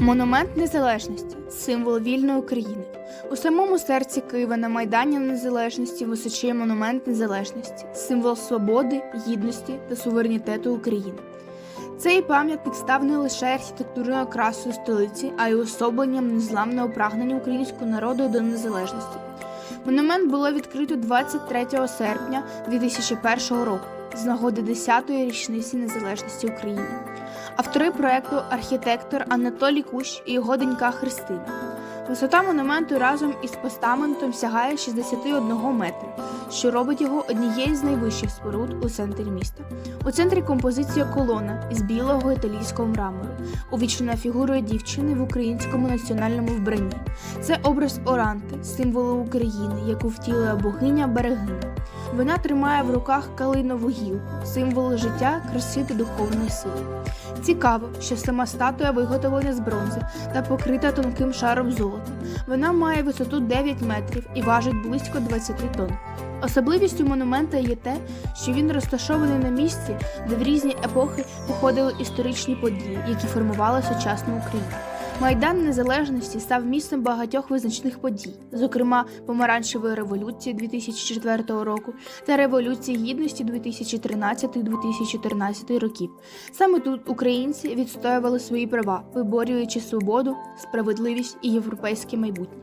Монумент Незалежності символ вільної України. У самому серці Києва на Майдані Незалежності височіє монумент незалежності, символ свободи, гідності та суверенітету України. Цей пам'ятник став не лише архітектурною красою столиці, а й уособленням незламного прагнення українського народу до незалежності. Монумент було відкрито 23 серпня 2001 року з нагоди 10-ї річниці незалежності України. Автори проекту архітектор Анатолій Кущ і його донька Христина. Висота монументу разом із постаментом сягає 61 метра, що робить його однією з найвищих споруд у центрі міста. У центрі композиція колона із білого італійського мрамору, увічнена фігурою дівчини в українському національному вбранні. Це образ Оранти, символу України, яку втілила богиня Берегиня. Вона тримає в руках калинову гілку, символ життя, краси та духовної сили. Цікаво, що сама статуя виготовлена з бронзи та покрита тонким шаром золота. Вона має висоту 9 метрів і важить близько 20 тонн. Особливістю монумента є те, що він розташований на місці, де в різні епохи походили історичні події, які формували сучасну Україну. Майдан Незалежності став місцем багатьох визначних подій, зокрема помаранчевої революції 2004 року та революції гідності 2013-2014 років. Саме тут українці відстоювали свої права, виборюючи свободу, справедливість і європейське майбутнє.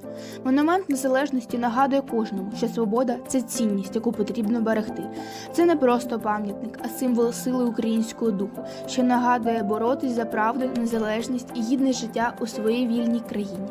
Монумент незалежності нагадує кожному, що свобода це цінність, яку потрібно берегти. Це не просто пам'ятник, а символ сили українського духу, що нагадує боротись за правду, незалежність і гідне життя у своїй вільній країні.